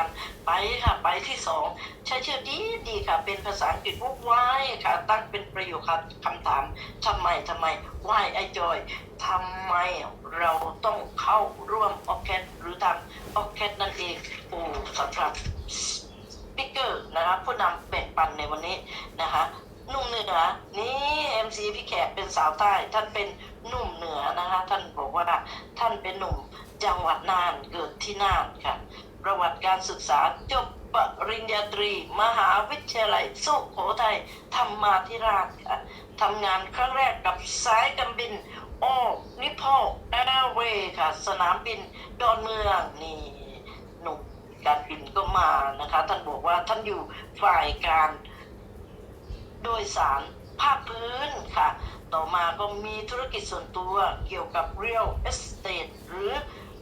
การไปค่ะไปที่สองใช้ชื่อดีดีค่ะ เป็นภาษาอังกฤษว่า why ค่ะ ตั้งเป็นประโยคคำถามทำไมทำไม why ไอจอยทำไมเราต้องเข้าร่วมออแคหรือทำออแคนั่นเองโอ้สำหรับสปิเกอร์นะคะผู้นำแบ่งปันในวันนี้นะคะหนุ่มเหนือนี่ MC พี่แขกเป็นสาวใต้ ท่านเป็นหนุ่มเหนือนะคะ ท่านบอกว่าท่านเป็นหนุ่มจังหวัดน่านเกิดที่น่านค่ะ ประวัติการศึกษาจบปริญญาตรี มหาวิทยาลัยสุโขทัยธรรมาธิราชค่ะทำงานครั้งแรกกับสายการบิน โอนิพอลแอร์เวย์ค่ะ สนามบินดอนเมืองนี่หนุ่มการบินก็มานะคะ ท่านบอกว่าท่านอยู่ฝ่ายการโดยสารภาคพื้นค่ะ ต่อมาก็มีธุรกิจส่วนตัวเกี่ยวกับ real estate หรือ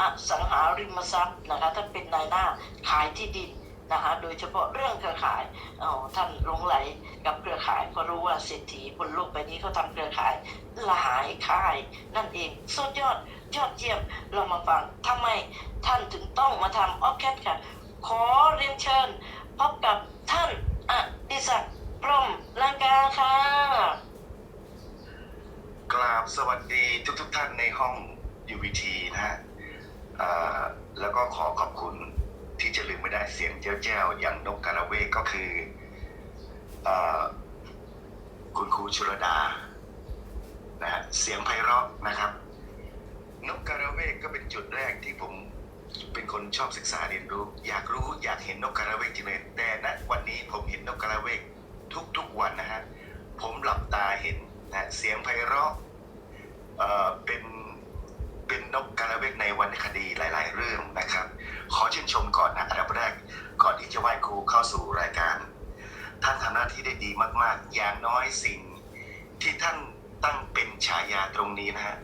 อสังหาริมทรัพย์นะคะท่านเป็นนายหน้าขายที่ดินนะคะโดยเฉพาะเรื่องเครือข่ายอ๋อท่านลงไหลกับเครือข่ายเพราะรู้ว่าเศรษฐีบนโลกใบนี้เขาทำเครือข่ายหลายค่าย นั่นเองสุดยอดยอดเยี่ยมเรามาฟังทำไมท่านถึงต้องมาทำออฟแคทค่ะ ขอเรียนเชิญพบกับท่านอดิศักดิ์พรมลังกาค่ะกราบสวัสดีทุกทุกท่านในห้อง UVT นะฮะ แล้วก็ขอขอบคุณที่จะลืมไม่ได้เสียงเจ้าแจ้วๆอย่างนกกาละเวกก็คืออคุณครูชุรดานะฮะเสียงไพเราะนะครับ นกกาละเวกก็เป็นจุดแรกที่ผมเป็นคนชอบศึกษาเรียนรู้ อยากรู้อยากเห็นนกกาละเวกจริงเลยแต่ณวันนี้ผมเห็นนกกาละเวกทุกๆวันนะฮะผมหลับตาเห็นนะเสียงไพเราะเป็น เป็นนกกาละเวกในวรรณคดีหลาย ๆ เรื่องนะครับ ขอชื่นชมก่อนนะอันดับแรก ก่อนที่จะไหว้ครูเข้าสู่รายการ ท่านทำหน้าที่ได้ดีมาก ๆ อย่างน้อยสิ่ง ที่ท่านตั้งเป็นฉายาตรงนี้นะฮะ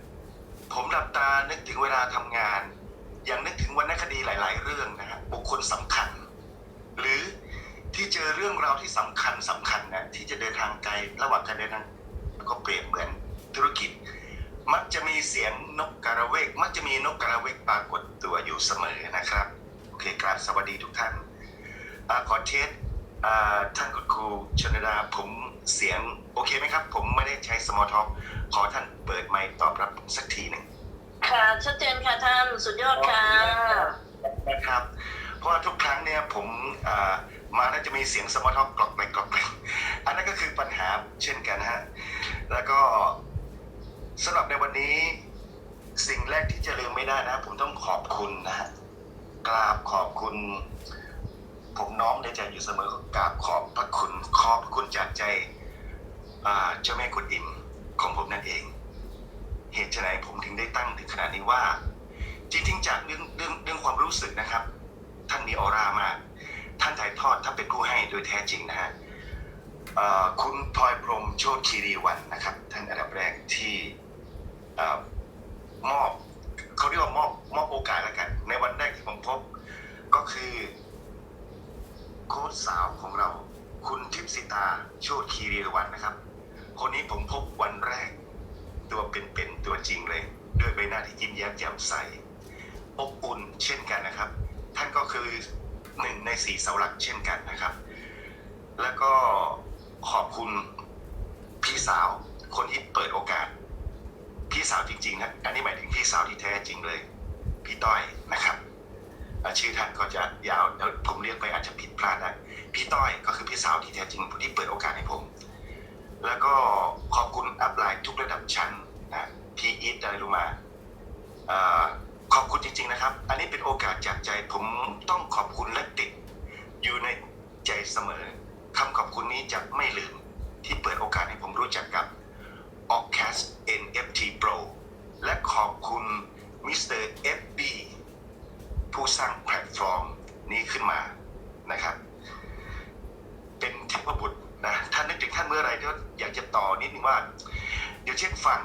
ผมหลับตานึกถึงเวลาทำงานย่างนึกถึงวรรณคดีหลาย ๆ เรื่องนะฮะบุคคลสำคัญ หรือที่เจอเรื่องราวที่สำคัญสำคัญนะที่จะเดินทางไกลระหว่างการเดินทางก็เปรียบเหมือนธุรกิจ มักจะมีเสียงนกกระเวก มักจะมีนกกระเวกปรากฏตัวอยู่เสมอนะครับ โอเคครับสวัสดีทุกท่านอาขอเทสอ่าท่านคุณครูชนดาผมเสียงโอเคไหมครับ ผมไม่ได้ใช้สมอลท็อกขอท่านเปิดไมค์ตอบรับสักทีหนึ่งค่ะชัดเจนค่ะท่านสุดยอดค่ะนะครับ เพราะว่าทุกครั้งเนี่ยผมอ่ามาแล้วจะมีเสียงสมอลท็อกกรอกไปกรอกไปอันนั้นก็คือปัญหาเช่นกันนะฮะแล้วก็ สำหรับในวันนี้สิ่งแรกที่จะลืมไม่ได้นะ ผมต้องขอบคุณนะฮะกราบขอบคุณ ผมน้อมในใจอยู่เสมอกราบขอบพระคุณขอบคุณจากใจเจ้าแม่กุฎอิมของผมนั่นเอง เหตุไฉนผมถึงได้ตั้งถึงขนาดนี้ว่า จริงๆจากเรื่องเรื่องเรื่องความรู้สึกนะครับ ท่านมีออร่ามาก ท่านถ่ายทอดท่าเป็นผู้ให้โดยแท้จริงนะฮะคุณพลอยพรมโชติคีรีวันนะครับ ท่านอันดับแรกที่ มอบเขาเรียกว่ามอบมอบโอกาสแล้วกัน ในวันแรกที่ผมพบ ก็คือโค้ชสาวของเรา คุณทิพสิตาโชติคีรีวันนะครับ คนนี้ผมพบวันแรก ตัวเป็นๆตัวจริงเลย ด้วยใบหน้าที่ยิ้มแย้มแจ่มใสอบอุ่นเช่นกันนะครับ ท่านก็คือหนึ่งในสี่เสาหลักเช่นกันนะครับ แล้วก็ขอบคุณพี่สาวคนที่เปิดโอกาส พี่สาวจริงๆนะอันนี้หมายถึงพี่สาวที่แท้จริงเลย พี่ต้อยนะครับชื่อท่านก็จะยาวแล้วผมเรียกไปอาจจะผิดพลาดได้พี่ต้อยก็คือพี่สาวที่แท้จริงผู้ที่เปิดโอกาสให้ผม แล้วก็ขอบคุณอัพไลน์ทุกระดับชั้นนะพี่อีทอะไรรู้มาอ่าขอบคุณจริง ๆนะครับ อันนี้เป็นโอกาสจากใจผมต้องขอบคุณและติด อยู่ในใจเสมอคำขอบคุณนี้จะไม่ลืมที่เปิดโอกาสให้ผมรู้จักกับ o c a s NFT Pro และขอบคุณมิสเตอร์ FB ผู้สร้างแพลตฟอร์มนี้ขึ้นมานะครับ เป็นเทพบุตรนะท่านนึกถึงท่านเมื่อไรก็อยากจะต่อนิดนึงว่า เดี๋ยวเช่นฟัง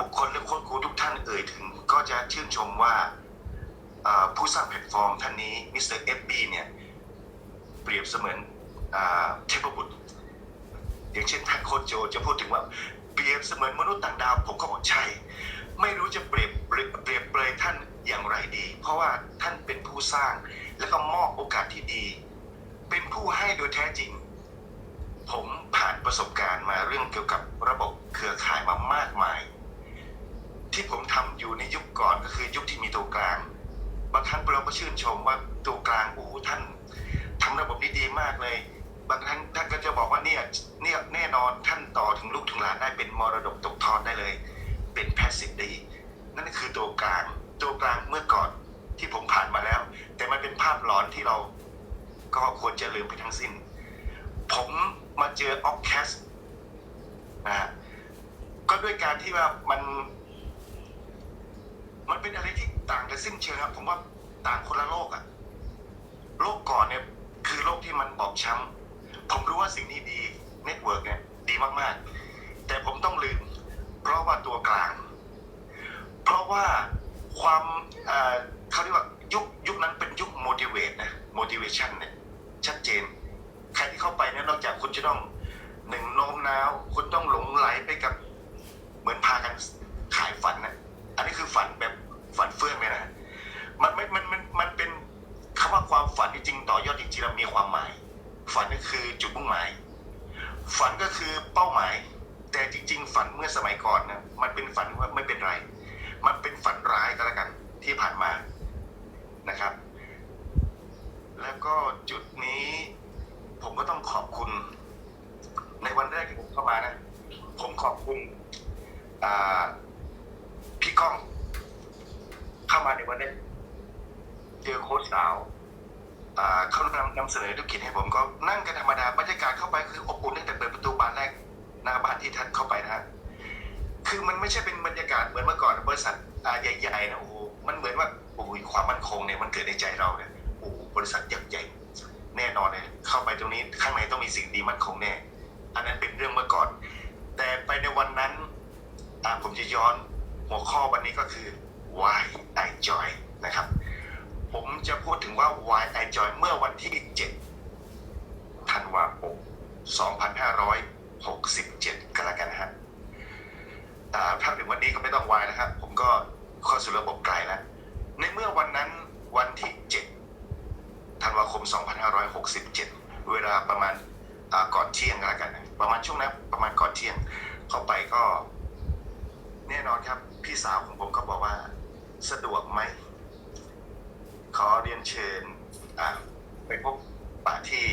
บุคคลและค้ชครูทุกท่านเอ่ยถึง ก็จะชื่นชมว่าผู้สร้างแพลตฟอร์มท่านนี้มิสเตอร์ FB เนี่ย เปรียบเสมือนเทพบุตรอย่างเช่นท่านโคโจจะพูดถึงว่า รียบเสมือนมนุษย์ต่างดาวผมก็บอกใช่ ไม่รู้จะเปรียบเปรียบเปรียบเปรยท่านอย่างไรดี เพราะว่าท่านเป็นผู้สร้าง แล้วก็มอบโอกาสที่ดี เป็นผู้ให้โดยแท้จริง ผมผ่านประสบการณ์มาเรื่องเกี่ยวกับระบบเครือข่ายมามากมาย ที่ผมทำอยู่ในยุคก่อนก็คือยุคที่มีตัวกลางบางครั้งเราก็ชื่นชมว่าตัวกลางโอ้ท่านทำระบบนี้ดีมากเลย บางครั้งท่านก็จะบอกว่าเนี่ยเนี่ยแน่นอนท่านต่อถึงลูกถึงหลานได้เป็นมรดกตกทอดได้เลย เป็นแพสซีฟดีนั่นคือตัวกลางตัวกลางเมื่อก่อนที่ผมผ่านมาแล้ว แต่มันเป็นภาพหลอนที่เราก็ควรจะลืมไปทั้งสิ้น ผมมาเจอออฟแคสนะฮะก็ด้วยการที่ว่ามัน มันเป็นอะไรที่ต่างกันสิ้นเชิงครับ ผมว่าต่างคนละโลกอะโลกก่อนเนี่ยคือโลกที่มันบอบช้ำ ผมรู้ว่าสิ่งนี้ดีเน็ตเวิร์กเนี่ยดีมากๆ แต่ผมต้องลืม เพราะว่าตัวกลาง เพราะว่าความเขาเรียกว่ายุคยุคนั้นเป็นยุค motivate นะ motivation เนี่ยชัดเจน ใครที่เข้าไปเนี่ยนอกจากคุณจะต้องหนึ่งโน้มน้าว คุณต้องหลงไหลไปกับ เหมือนพากันขายฝันนะอันนี้คือฝันแบบฝันเฟื่องเลยนะ มันไม่ มัน มัน มันเป็นคำว่าความฝันจริงๆต่อยอดจริงๆแล้วมีความหมาย ฝันก็คือจุดมุ่งหมาย ฝันก็คือเป้าหมาย แต่จริง ๆ ฝันเมื่อสมัยก่อนนะมันเป็นฝันว่าไม่เป็นไร มันเป็นฝันร้ายก็แล้วกันที่ผ่านมานะครับ แล้วก็จุดนี้ ผมก็ต้องขอบคุณ ในวันแรกที่ผมเข้ามานะ ผมขอบคุณอ่าพี่ก้อง เข้ามาในวันแรกเจอโค้ชสาว อ่าเขานำนำเสนอธุรกิจให้ผมก็นั่งกันธรรมดาบรรยากาศเข้าไปคืออบอุ่นตั้งแต่เปิดประตูบานแรกหน้าบ้านที่ท่านเข้าไปนะฮะคือมันไม่ใช่เป็นบรรยากาศเหมือนเมื่อก่อนบริษัทอ่าใหญ่ๆนะโอ้โห มันเหมือนว่าโอ้โหความมั่นคงเนี่ยมันเกิดในใจเราเนี่ยโอ้โหบริษัทยักษ์ใหญ่ แน่นอนเลยเข้าไปตรงนี้ข้างในต้องมีสิ่งดีมั่นคงแน่ อันนั้นเป็นเรื่องเมื่อก่อน แต่ไปในวันนั้นอ่าผมจะย้อนหัวข้อวันนี้ก็คือ why I joy นะครับ ผมจะพูดถึงว่า why I joy เมื่อวันที่ 7 ธันวาคม 2567 กันแล้วกันนะฮะอ่าถ้าถึงวันนี้ก็ไม่ต้อง why นะครับ ผมก็ เข้าสู่ระบบไกลแล้ว ในเมื่อวันนั้นวันที่ 7 ธันวาคม 2567 เวลาประมาณาก่อนเที่ยงแล้วกัน ประมาณช่วงนั้นประมาณก่อนเที่ยงเข้าไปก็ แน่นอนครับ พี่สาวของผมก็บอกว่า สะดวกไหม ขอเรียนเชิญไปพบป่าที่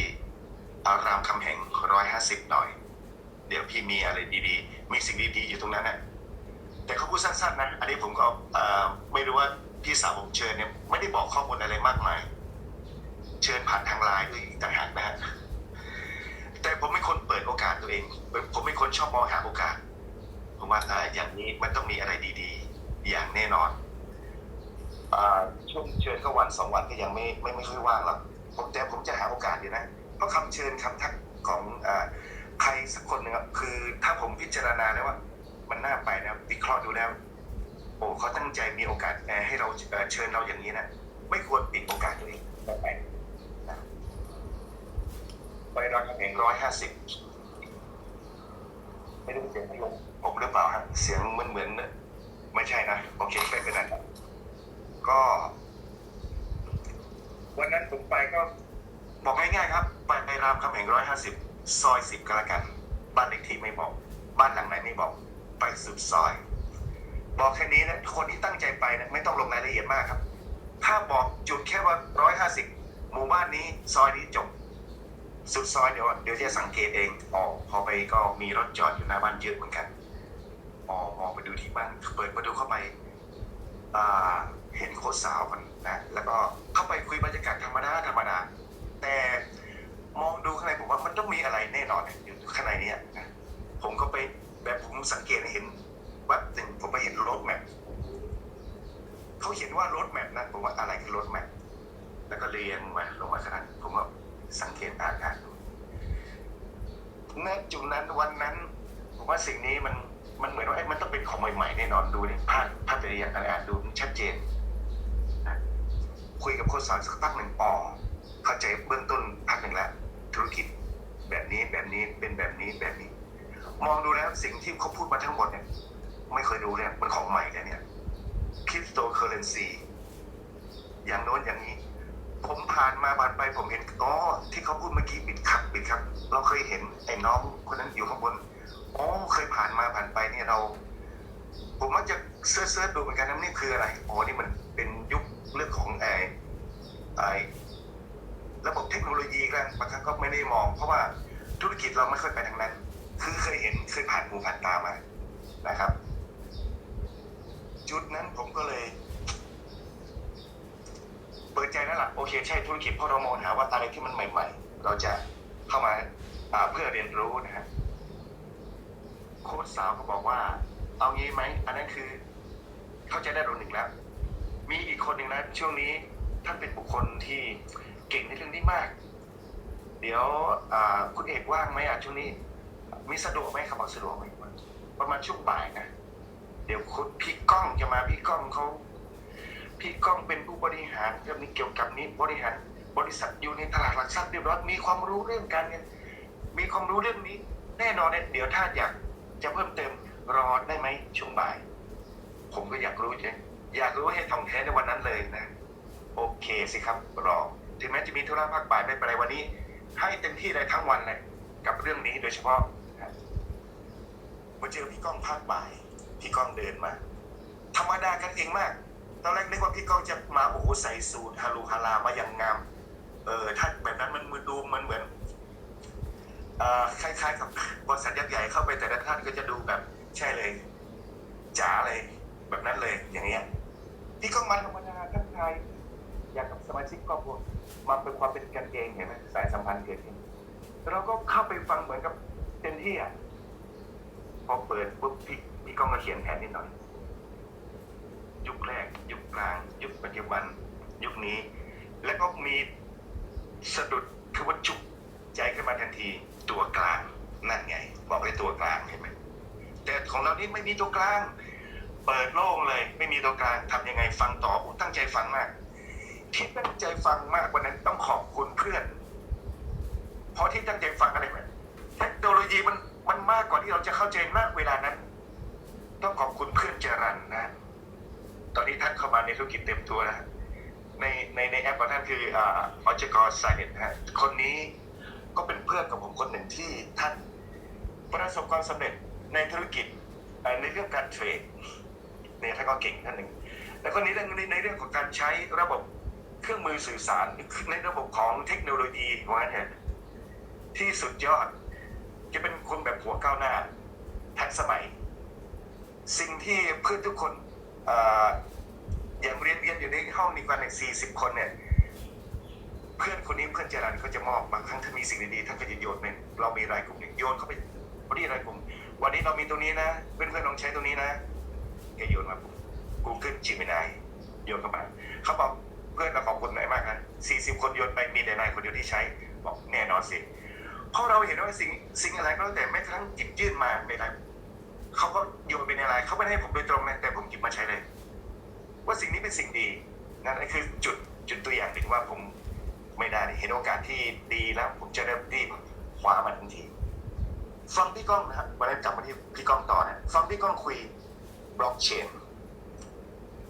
อารามคำแห่งร้อยห้าสิบหน่อย เดี๋ยวพี่มีอะไรดีๆ มีสิ่งดีๆอยู่ตรงนั้นนะ แต่เขาพูดสั้นๆนะ อันนี้ผมก็ไม่รู้ว่าพี่สาวผมเชิญเนี่ยไม่ได้บอกข้อมูลอะไรมากมาย เชิญผ่านทางไลน์ด้วยต่างหากนะฮะแต่ผมเป็นคนเปิดโอกาสตัวเอง ผมเป็นคนชอบมองหาโอกาส ผมว่าออย่างนี้มันต้องมีอะไรดีๆ อย่างแน่นอนอช่วงเชิญก็วันสองวันก็ยังไม่ไม่ไม่ค่อยว่างหรอกผมแต่ผมจะหาโอกาสอยู่นะ เพราะคำเชิญคำทักของอใครสักคนหนึ่งคือถ้าผมพิจารณาแล้วว่า มันน่าไปนะวิเคราะห์ดูแล้ว โอ้เขาตั้งใจมีโอกาสให้เราเชิญเราอย่างนี้นะไม่ควรปิดโอกาสตัวเองต่อไปไปรามคำแหงร้อยห้าสิบไม่รู้เสียงพัดลมผมหรือเปล่าฮะเสียงมันเหมือนไม่ใช่นะโอเคไม่เป็นไรครับก็ วันนั้นผมไปก็ บอกง่ายๆครับ ไปไปรามคำแหงร้อยห้าสิบซอยสิบก็แล้วกัน บ้านเลขที่ไม่บอก บ้านหลังไหนไม่บอก ไปสุดซอย บอกแค่นี้นะคนที่ตั้งใจไปนะไม่ต้องลงรายละเอียดมากครับ ถ้าบอกจุดแค่ว่าร้อยห้าสิบหมู่บ้านนี้ซอยนี้จบ สุดซอยเดี๋ยวเดี๋ยวจะสังเกตเองอ๋อพอไปก็มีรถจอดอยู่หน้าบ้านเยอะเหมือนกันอ๋อมองไปดูที่บ้านเปิดประตูเข้าไปเห็นโค้ชสาวมันนะแล้วก็เข้าไปคุยบรรยากาศธรรมดาธรรมดา เราเคยเห็นไอ้น้องคนนั้นอยู่ข้างบนอ๋อเคยผ่านมาผ่านไปเนี่ยเรา ผมมักจะเสิร์ชดูเหมือนกันนะนี่คืออะไรอ๋อนี่มันเป็นยุคเรื่องของไอ้ไอ้ระบบเทคโนโลยีแล้วบางครั้งก็ไม่ได้มอง เพราะว่าธุรกิจเราไม่ค่อยไปทางนั้น คือเคยเห็นเคยผ่านหูผ่านตามานะครับ จุดนั้นผมก็เลยเปิดใจแล้วล่ะโอเคใช่ธุรกิจเพราะเรามองหาว่าอะไรที่มันใหม่ ๆ เราจะเข้ามา เพื่อเรียนรู้นะฮะโค้ชสาวเขาบอกว่า เอางี้ไหมอันนั้นคือ เข้าใจได้ระดับหนึ่งแล้ว มีอีกคนหนึ่งนะช่วงนี้ท่านเป็นบุคคลที่เก่งในเรื่องนี้มาก เดี๋ยวคุณเอกว่างไหมอะช่วงนี้ มีสะดวกไหมครับบอกสะดวกไหมประมาณช่วงบ่ายนะเดี๋ยวคุณพี่ก้องจะมาพี่ก้องเขาพี่ก้องเป็นผู้บริหารเรื่องนี้เกี่ยวกับนี้บริหารบริษัทอยู่ในตลาดหลักทรัพย์เรียบร้อยมีความรู้เรื่องการเงิน มีความรู้เรื่องนี้ แน่นอนเนี่ยเดี๋ยวถ้าอยากจะเพิ่มเติมรอได้ไหมช่วงบ่าย ผมก็อยากรู้ใช่อยากรู้ให้ท่องแท้ในวันนั้นเลยนะ โอเคสิครับรอ ถึงแม้จะมีธุระภาคบ่ายไม่เป็นไรวันนี้ ให้เต็มที่เลยทั้งวันเลยกับเรื่องนี้โดยเฉพาะมาเจอพี่ก้องภาคบ่าย พี่ก้องเดินมา ธรรมดากันเองมาก ตอนแรกนึกว่าพี่ก้องจะมาโอ้โหใส่สูทฮารูฮารามาอย่างงาม เออถ้าแบบนั้นมันมือดูมันเหมือน คล้ายๆกับบริษัทยักษ์ใหญ่เข้าไปแต่ละท่านก็จะดูแบบใช่เลยจ๋าเลยแบบนั้นเลยอย่างเงี้ยพี่ก้องมาธรรมดาทักทายอยากกับสมาชิกครอบครัวมาเป็นความเป็นกันเองเห็นไหมสายสัมพันธ์เกิดขึ้นเราก็เข้าไปฟังเหมือนกับเต็มที่อะพอเปิดปุ๊บพี่พี่ก้องมาเขียนแผนนิดหน่อย ยุคแรก ยุคกลาง ยุคปัจจุบัน ยุคนี้ แล้วก็มีสะดุดคือว่าจุกใจขึ้นมาทันที ตัวกลางนั่นไง บอกเลยตัวกลางเห็นไหมแต่ของเรานี่ไม่มีตัวกลาง เปิดโล่งเลย ไม่มีตัวกลางทำยังไงฟังต่อตั้งใจฟังมาก ที่ตั้งใจฟังมากกว่านั้นต้องขอบคุณเพื่อน เพราะที่ตั้งใจฟังอะไรไหมเทคโนโลยีมันมันมากกว่าที่เราจะเข้าใจมากเวลานั้น ต้องขอบคุณเพื่อนเจรันนะ ตอนนี้ท่านเข้ามาในธุรกิจเต็มตัวนะในในในแอปของท่านคืออ่าอจกรไซเนตฮะคนนี้ ก็เป็นเพื่อนกับผมคนหนึ่งที่ท่านประสบความสำเร็จในธุรกิจในเรื่องการเทรดเนี่ยท่านก็เก่งท่านหนึ่งแล้วก็ในเรื่องในในเรื่องของการใช้ระบบเครื่องมือสื่อสารในระบบของเทคโนโลยีว่างั้นที่สุดยอดจะเป็นคนแบบหัวก้าวหน้าทันสมัย สิ่งที่เพื่อนทุกคนออย่างเรียนเรียนอยู่ในห้องนี้กันสี่สิบคนเนี่ย เพื่อนคนนี้เพื่อนเจรันก็จะมอบบางครั้งถ้ามีสิ่งดีๆท่านก็จะโยนเป็นเรามีรายกลุ่มเนี่ยโยนเข้าไปวันนี้รายกลุ่ม วันนี้เรามีตรงนี้นะ เพื่อนๆลองใช้ตรงนี้นะแกโยนมาปุ๊บ Google Gemini โยนเข้ามาเขาบอกเพื่อนเราขอบคุณหน่อยมากนะสี่สิบคนโยนไปมีแต่นายคนเดียวที่ใช้บอกแน่นอนสิเพราะเราเห็นว่าสิ่งสิ่งอะไรก็แล้วแต่แม้ทั่งหยิบยื่นมาในไลน์เขาก็โยนไปในไลน์เขาไม่ได้ให้ผมโดยตรงนะแต่ผมหยิบมาใช้เลย ว่าสิ่งนี้เป็นสิ่งดีนั่นคือจุดจุดตัวอย่างหนึ่งว่าผม ไม่ได้เห็นโอกาสที่ดีแล้วผมจะเริ่มรีบคว้ามันทันทีฟังพี่ก้องนะครับวันนี้กลับมาที่พี่ก้องต่อนะฟังพี่ก้องคุยบล็อกเชน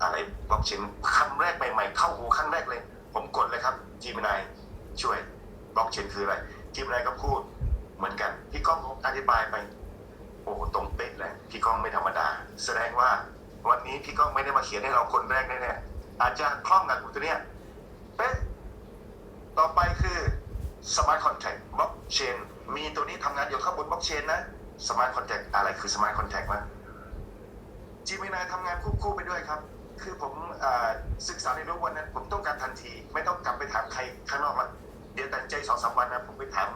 อะไรบล็อกเชนคำแรกใหม่ๆเข้าหูครั้งแรกเลย ผมกดเลยครับจีมนายช่วยบล็อกเชนคืออะไรทีมนายก็พูดเหมือนกันพี่ก้องอธิบายไป โอ้ตรงเป๊ะเลยพี่ก้องไม่ธรรมดา แสดงว่าวันนี้พี่ก้องไม่ได้มาเขียนให้เราคนแรกแน่ๆอาจจะคล่องกับตัวเนี้ยเป๊ะ ต่อไปคือ Smart Contract Blockchain มีตัวนี้ทำงานอยู่ข้างบน Blockchain นะ Smart Contract อะไรคือ Smart Contract วะจีมินายทำงานควบคู่ไปด้วยครับ คือผมอศึกษาในรู้วันนั้น ผมต้องการทันที ไม่ต้องกลับไปถามใครข้างนอกละเดี๋ยวตัดใจสองสามวันนะผมไปถาม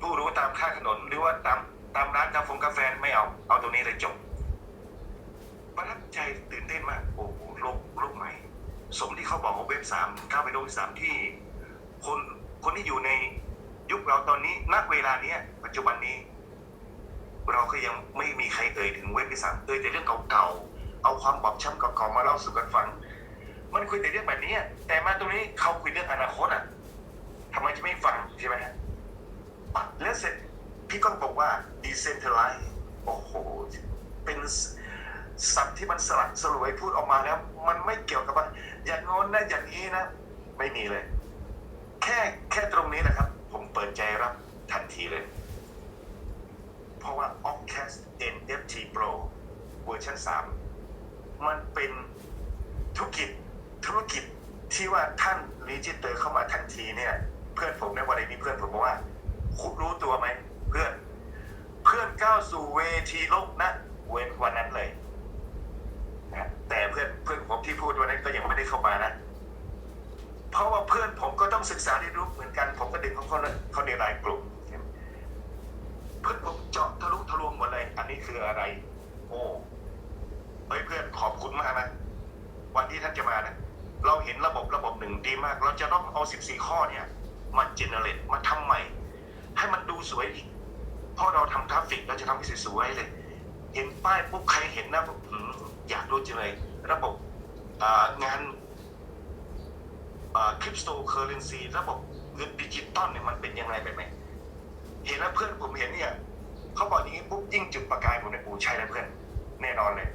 ผู้รู้ตามข้างถนน หรือว่าตามตามร้านกาแฟกาแฟไม่เอา เอาตรงนี้เลยจบประทับใจตื่นเต้นมาก โอ้โหโลกโลกใหม่ สมที่เขาบอกว่าเว็บสามก้าวไปโลกที่สามที่ คนคนที่อยู่ในยุคเราตอนนี้ณเวลาเนี้ยปัจจุบันนี้ เราก็ยังไม่มีใครเอ่ยถึงเว็บที่สามเอ่ยแต่เรื่องเก่าๆเอาความบอบช้ำเก่าๆมาเล่าสู่กันฟัง มันคุยแต่เรื่องแบบนี้แต่มาตรงนี้เขาคุยเรื่องอนาคตอะทำไมจะไม่ฟังใช่ไหมฮะแล้วเสร็จพี่ก้องบอกว่า decentralize โอ้โหเป็น สัตว์ที่มันสลักสลวยพูดออกมาแล้ว มันไม่เกี่ยวกับว่าอย่างโน้นนะอย่างนี้นะ ไม่มีเลย แค่แค่ตรงนี้นะครับ ผมเปิดใจรับทันทีเลย เพราะว่า Occast NFT Pro เวอร์ชัน3 มันเป็นธุรกิจธุรกิจที่ว่าท่านรีจิเตอร์เข้ามาทันทีเนี่ย เพื่อนผมในวันนี้เพื่อนผมบอกว่า คุณรู้ตัวไหม เพื่อน เพื่อนก้าวสู่เวทีโลกนะ เว้นวันนั้นเลยนะแต่เพื่อนเพูดวันนั้นก็ยังไม่ได้เข้ามานะเพราะว่าเพื่อนผมก็ต้องศึกษาเรียนรู้เหมือนกัน ผมก็ดึงเขาเข้าในเข้าในรายกลุ่มเพื่อนผมเจาะทะลุทะลวงหมดเลยอันนี้คืออะไร โอ้เฮ้ยเพื่อนขอบคุณมากนะวันที่ท่านจะมานะเราเห็นระบบระบบหนึ่งดีมาก เราจะต้องเอา 14 ข้อเนี่ยมาเจเนเรตมาทำใหม่ ให้มันดูสวยอีกพราะเราทำกราฟิกเราจะทำให้สวยๆเลย เห็นป้ายปุ๊บใครเห็นนะผมอยากรู้จังเลย ระบบ งานคริปโตเคอเรนซีระบบเงินดิจิตอลเนี่ยมันเป็นยังไงแบบไหนเห็นแล้วเพื่อนผมเห็นเนี่ยเขาบอกอย่างนี้ปุ๊บยิ่งจุดประกายผมในยปูใช่แล้วเพื่อน แน่นอนเลย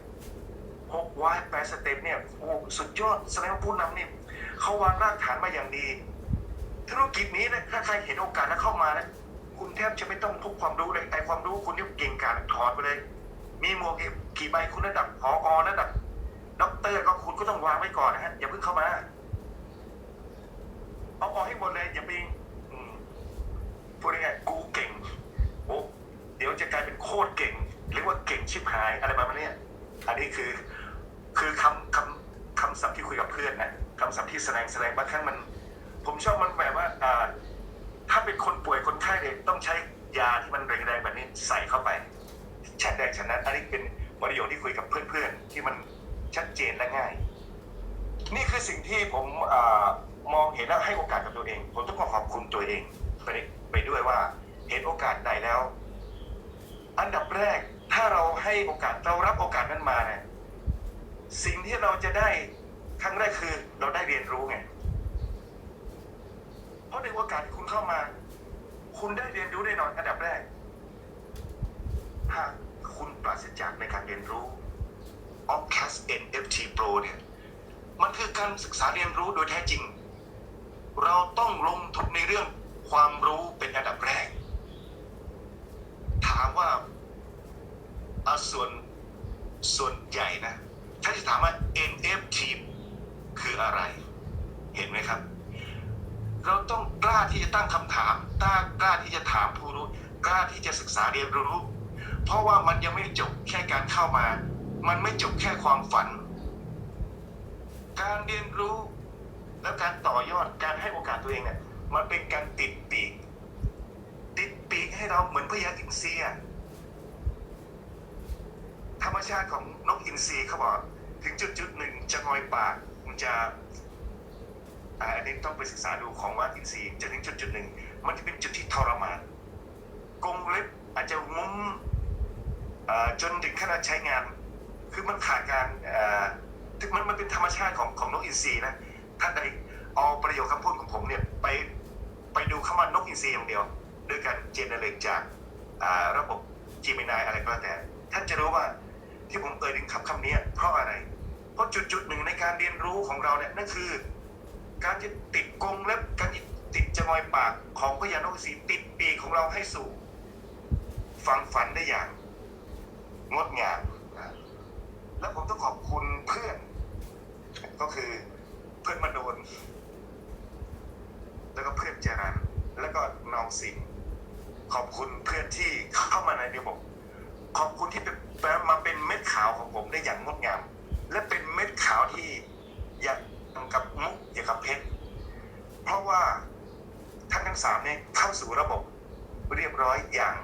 หกวายแปดสเต็ปเนี่ยโอ้สุดยอดแสดงว่าผู้นำเนี่ยเขาวางรากฐานมาอย่างดี ธุรกิจนี้นะถ้าใครเห็นโอกาสแล้วเข้ามานะคุณแทบจะไม่ต้องพกความรู้เลยแต่ความรู้คุณที่เก่งกาจถอดไปเลย มีหมวกกี่ใบคุณระดับพออระดับ ด็อกเตอร์ก็คุณก็ต้องวางไว้ก่อนนะฮะอย่าเพิ่งเข้ามา เอาออกให้หมดเลยอย่าไปพูดง่ายๆกูเก่งโอ้เดี๋ยวจะกลายเป็นโคตรเก่ง หรือว่าเก่งชิบหายอะไรประมาณนี้อันนี้คือ คือคำคำคำศัพท์ที่คุยกับเพื่อนนะคำศัพท์ที่แสดงแสดงบางครั้งมัน ผมชอบมันแบบว่าอ่าถ้าเป็นคนป่วยคนไข้เนี่ยต้องใช้ยาที่มันแรงๆแบบนี้ใส่เข้าไปแชัดแดงชัดนั้นอันนี้เป็นประโยชน์ที่คุยกับเพื่อนๆที่มัน ชัดเจนและง่าย นี่คือสิ่งที่ผมอมองเห็นแล้วให้โอกาสกับตัวเอง ผมต้องขอขอบคุณตัวเองไปไปด้วยว่าเห็นโอกาสใดแล้ว อันดับแรกถ้าเราให้โอกาสเรารับโอกาสนั้นมาเนี่ยสิ่งที่เราจะได้ครั้งแรกคือเราได้เรียนรู้ไงเพราะในโอกาสที่คุณเข้ามา คุณได้เรียนรู้แน่นอนอันดับแรกหากคุณปราศจากในการเรียนรู้ Occast NFT Pro เนี่ย มันคือการศึกษาเรียนรู้โดยแท้จริง เราต้องลงทุนในเรื่องความรู้เป็นอันดับแรก ถามว่าอะส่วนส่วนใหญ่นะ ถ้าจะถามว่า NFT คืออะไร เห็นไหมครับ เราต้องกล้าที่จะตั้งคำถามกล้ากล้าที่จะถามผู้รู้ กล้าที่จะศึกษาเรียนรู้ เพราะว่ามันยังไม่จบแค่การเข้ามา มันไม่จบแค่ความฝัน การเรียนรู้ และการต่อยอดการให้โอกาสตัวเองเนี่ยมันเป็นการติดปีก ติดปีกให้เราเหมือนพญาอินทรีอะธรรมชาติของนกอินทรีเขาบอกถึงจุดจุดหนึ่งจะงอยปากมันจะอ่าอันนี้ต้องไปศึกษาดูของว่าอินทรีย์จะถึงจุดจุดหนึ่งมันจะเป็นจุดที่ทรมานกรงเล็บอาจจะงุ้มอ่าจนถึงขนาดใช้งาน คือมันขาดการมันมันเป็นธรรมชาติของของนกอินทรีนะท่านใดเอาประโยคคำพูดของผมเนี่ยไปไปดูคำว่านกอินทรีอย่างเดียวด้วยการเจเนเรตจากระบบ Gemini อะไรก็แล้วแต่ ท่านจะรู้ว่าที่ผมเอ่ยถึงคำคำนี้เพราะอะไร เพราะจุดจุดหนึ่งในการเรียนรู้ของเราเนี่ยนั่นคือ การจะติดกรงเล็บการติดจงอยปากของพญานกอินทรีติดปีของเราให้สู่ ฟังฝันได้อย่าง งดงาม แล้วผมต้องขอบคุณเพื่อน ก็คือเพื่อนมโนนแล้วก็เพื่อนเจรันแล้วก็น้องสิงขอบคุณเพื่อนที่เข้ามาในระบบขอบคุณที่เป็นมาเป็นเม็ดขาวของผมได้อย่างงดงาม และเป็นเม็ดขาวที่อยากกับมุกอย่างกับเพชรเพราะว่าท่านทั้งสามเนี่ยเข้าสู่ระบบเรียบร้อยอย่าง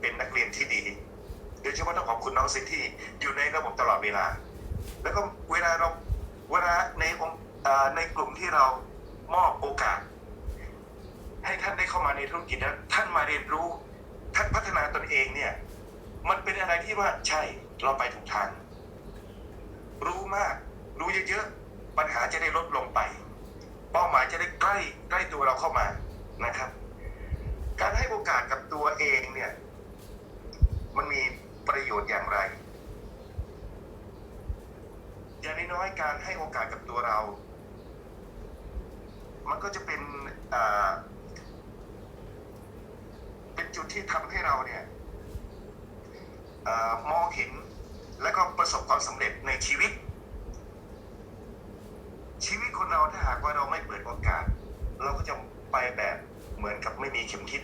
เป็นนักเรียนที่ดี โดยเฉพาะต้องขอบคุณน้องสิทธิ์ที่อยู่ในระบบตลอดเวลา แล้วก็เวลาเราเวลาในองค์ในกลุ่มที่เรามอบโอกาส ให้ท่านได้เข้ามาในธุรกิจแล้วท่านมาเรียนรู้ ท่านพัฒนาตนเองเนี่ย มันเป็นอะไรที่ว่าใช่เราไปถูกทาง รู้มาก รู้เยอะๆปัญหาจะได้ลดลงไป เป้าหมายจะได้ใกล้ใกล้ตัวเราเข้ามานะครับ การให้โอกาสกับตัวเองเนี่ย มันมี ประโยชน์อย่างไร อย่างน้อยๆการให้โอกาสกับตัวเรา มันก็จะเป็นเป็นจุดที่ทำให้เราเนี่ยอมองเห็นและก็ประสบความสำเร็จในชีวิต ชีวิตคนเราถ้าหากว่าเราไม่เปิดโอกาส เราก็จะไปแบบเหมือนกับไม่มีเข็มทิศ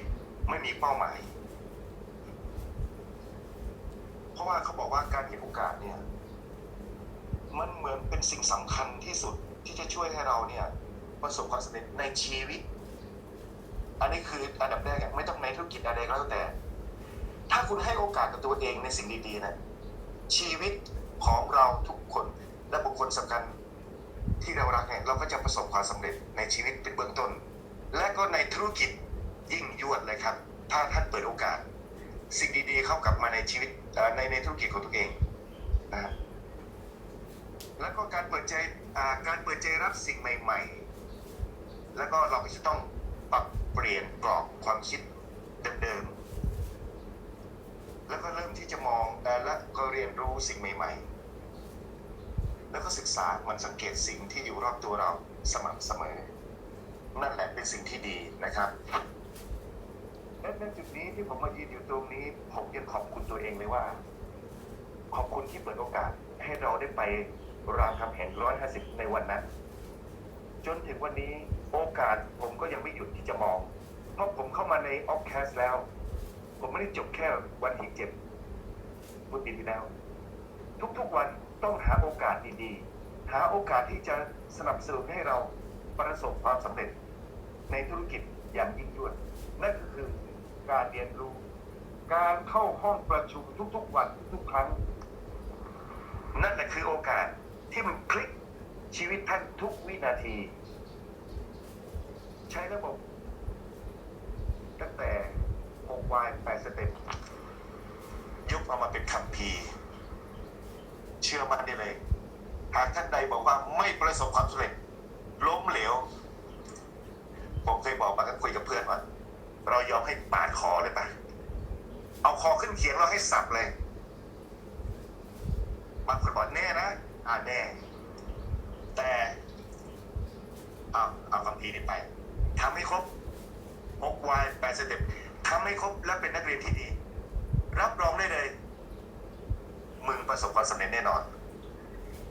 ไม่มีเป้าหมาย เพ ราะว่าเขาบอกว่าการเห็นโอกาสเนี่ย มันเหมือนเป็นสิ่งสำคัญที่สุดที่จะช่วยให้เราเนี่ย ประสบความสำเร็จในชีวิต อันนี้คืออันดับแรกไม่ต้องในธุรกิจอะไรก็แล้วแต่ ถ้าคุณให้โอกาสกับตัวเองในสิ่งดีๆนะชีวิตของเราทุกคนและบุคคลสำคัญที่เรารักเนี่ยเราก็จะประสบความสำเร็จในชีวิตเป็นเบื้องต้น และก็ในธุรกิจยิ่งยวดเลยครับ ถ้าท่านเปิดโอกาส สิ่งดีๆเข้ากลับมาในชีวิตในในธุรกิจของตัวเองนะฮะแล้วก็การเปิดใจการเปิดใจรับสิ่งใหม่ ๆ แล้วก็เราก็จะต้องปรับเปลี่ยนกรอบความคิดเดิมๆแล้วก็เริ่มที่จะมองอและก็เรียนรู้สิ่งใหม่ ๆ แล้วก็ศึกษามันสังเกตสิ่งที่อยู่รอบตัวเราสม่ำเสมอ นั่นแหละเป็นสิ่งที่ดีนะครับ และในจุดนี้ที่ผมมายืนอยู่ตรงนี้ ผมยังขอบคุณตัวเองเลยว่า ขอบคุณที่เปิดโอกาสให้เราได้ไปรามคำแหง150 ในวันนั้น จนถึงวันนี้โอกาสผมก็ยังไม่หยุดที่จะมอง เพราะผมเข้ามาในออฟแคสแล้ว ผมไม่ได้จบแค่วันที่เจ็บเมื่อปีที่แล้ว ทุกๆวันต้องหาโอกาสดีๆ หาโอกาสที่จะสนับสนุนให้เราประสบความสำเร็จในธุรกิจอย่างยิ่งยวดนั่นก็คือ การเรียนรู้ การเข้าห้องประชุมทุกๆวันทุกครั้ง นั่นแหละคือโอกาสที่มันคลิกชีวิตท่านทุกวินาที ใช้ระบบ ตั้งแต่6วาย8สเต็ปยกเอามาเป็นคำพีเชื่อมั่นได้เลย หากท่านใดบอกว่าไม่ประสบความสำเร็จ ล้มเหลว ผมเคยบอกมาก็คุยกับเพื่อนว่า เรายอมให้ปาดคอเลยปะเอาคอขึ้นเขียงเราให้สับเลย บางคนบอกแน่นะ อ่าแน่ แต่เอาเอาคำพีนี้ไปทำให้ครบ6วาย8สเต็ปทำให้ครบและเป็นนักเรียนที่ดี รับรองได้เลย มึงประสบความสำเร็จแน่นอน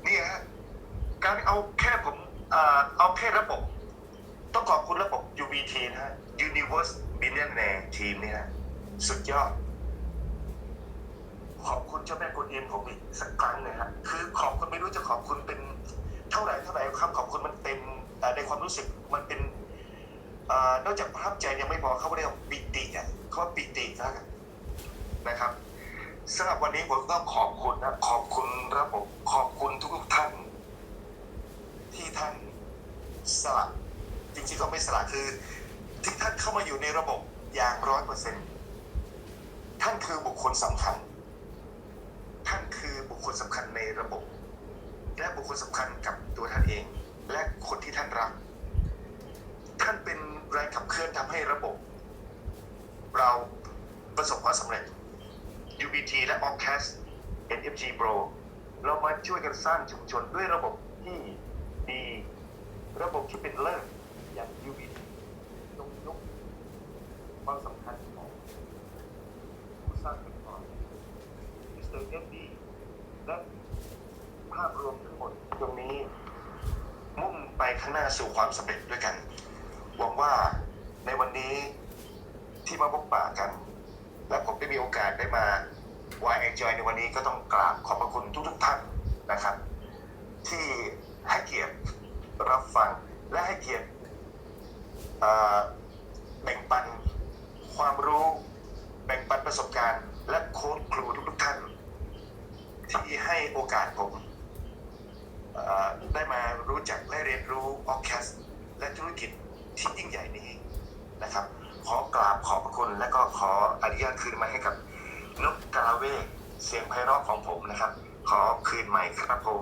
นี่ฮะ การเอาแค่ผมเอาแค่ระบบ ต้องขอบคุณระบบ UBT นะฮะ Universe Billionaire Team นี่ฮะสุดยอด ขอบคุณเจ้าแม่กวนอิมผมอีกสักครั้งนะฮะคือขอบคุณไม่รู้จะขอบคุณเป็นเท่าไหร่เท่าไหร่คำขอบคุณมันเต็มในความรู้สึกมันเป็นอนอกจากประทับใจยังไม่พอเขาเรียกปิติอะเขาว่าปิตินะนะครับสำหรับวันนี้ผมต้องขอบคุณนะขอบคุณระบบขอบคุณทุกๆท่าน ที่ท่านสละจริงๆก็ไม่สละคือ ที่ท่านเข้ามาอยู่ในระบบอย่างร้อยเปอร์เซ็นต์ท่านคือบุคคลสำคัญ ท่านคือบุคคลสำคัญในระบบ และบุคคลสำคัญกับตัวท่านเอง และคนที่ท่านรัก ท่านเป็นแรงขับเคลื่อนทำให้ระบบ เราประสบความสำเร็จ UBT และ o c a s t NFG Pro เรามาช่วยกันสร้างชุมชนด้วยระบบที่ดี ระบบที่เป็นเลิศอย่าง UBT ความสำคัญของผู้สร้างเป็นก่อนมิสเตอร์เอ็ดดี้และภาพรวมทั้งหมดตรงนี้ มุ่งไปข้างหน้าสู่ความสำเร็จด้วยกัน หวังว่าในวันนี้ที่มาพบปะกัน และผมได้มีโอกาสได้มาวายเอ็นจอยในวันนี้ก็ต้องกราบขอบพระคุณทุกๆท่านนะครับ ที่ให้เกียรติรับฟังและให้เกียรติแบ่งปัน ความรู้แบ่งปันประสบการณ์ และโค้ชครูทุกท่าน ที่ให้โอกาสผมได้มารู้จักและเรียนรู้ออแคสและธุรกิจที่ยิ่งใหญ่นี้นะครับ ขอกราบขอบพระคุณและก็ขออนุญาตคืนมาให้กับนกกาเวเสียงไพเราะของผมนะครับ ขอคืนใหม่ครับผม